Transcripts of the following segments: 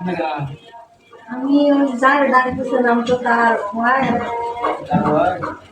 Obrigado. A minha amizade dá para é você não, porque eu estou com ela. Está?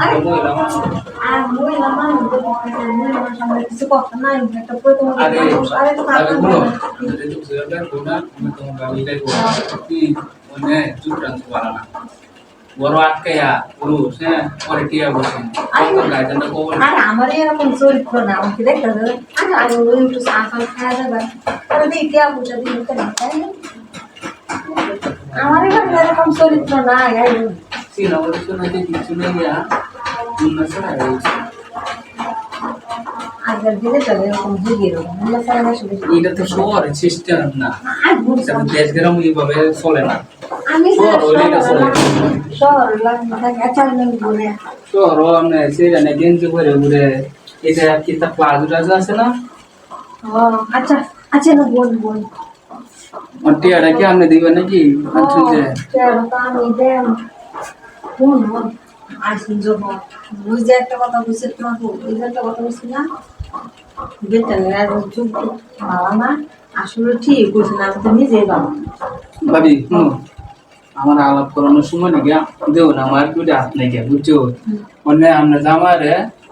হইতে মহিলা মানুষ আর মহিলা মানুষ মহিলা মানুষ কিছু কথা নাই একটা প্রথম আরে আরে তো আরে কাজ গুলো যদি তুমি সেটা কোনা আমি তোমাকে আমি এটাই বলবো কি মানে চুপ রাখতে পারা না বড় আটকাইয়া পুরুষ হ্যাঁ পরে টিয়া বসে গাইজনটা কবল আর আমার এরকম চরিত্র না আমাকে দেখতে হবে আর আমি ওই একটু সাফল খাওয়া যাবে তাহলে দিতে বুঝা দিতে না তাই না? আমার এখানে এরকম চরিত্র না কিছু নেই ইয়া অন্য ছাড়া রয়েছে আগের দিনে তো এরকম যুগের মূল্য ছাড়া না শুধু এটা তো শহরের সিস্টেম না আর বুঝতে এটা দেশ গ্রাম এইভাবে চলে না আমি শহর হইলে এটা চলে। শহর লাগবে থাকে আমি বলে শহর আমরা সে গেঞ্জি করে ঘুরে এটা কি তা প্লাজো টাজো আছে না আচ্ছা আচ্ছা না বল বল টিয়াটা কি আপনি দিবেন নাকি আচ্ছা কেন দেন কোন আসুন যাব বুঝতে একটা কথা বুঝতে তোমাকে বুঝতে একটা কথা বুঝছি না? বেতনের চুপ বাবা মা আসলে ঠিক বুঝছি না আমি তো নিজেই বাবা ভাবি হুম। আমার আলাপ করানোর সময় নাকি দেও না আমার একটু হাত নাকি বুঝছ? মানে আমরা জামারে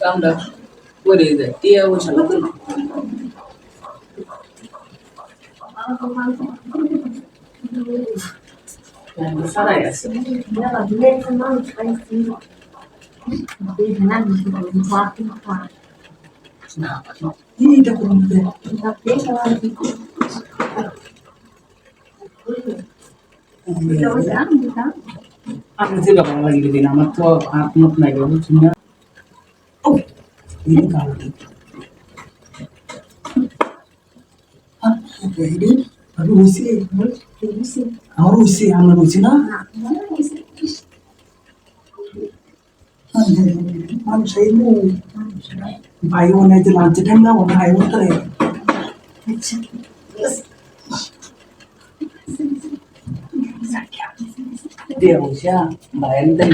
তো দেয়া দিয়ে আমরা দেয়া দেন দেয়া লোক আমরা সারা বলারও তো তুমি কেমন আমি নেবো আমি নেবো তো আমার পরামর্শ আছে দেয়া তার আমি এবার দিতাম না একটু কাজ করে দেন আচ্ছা বুঝলাম ঠিক আছে আচ্ছা যেহেতু কইতেছে আমরা করে যাই টিয়া বসে না তো সারাই আছে না এইটা করুন আপনি যে ব্যাপার লাগিয়ে দিন আমার তো হাত মত নাই গো বুঝছেন না 이리 가오리 అవి ఉసి ఆరు ఉసి అన్న రుచిన మన సైడ్ భయ ఉన్నది లంచ్ టైంలో ఉన్న భయ ఉంటుంది సంఖ్య देवच्या बायांतर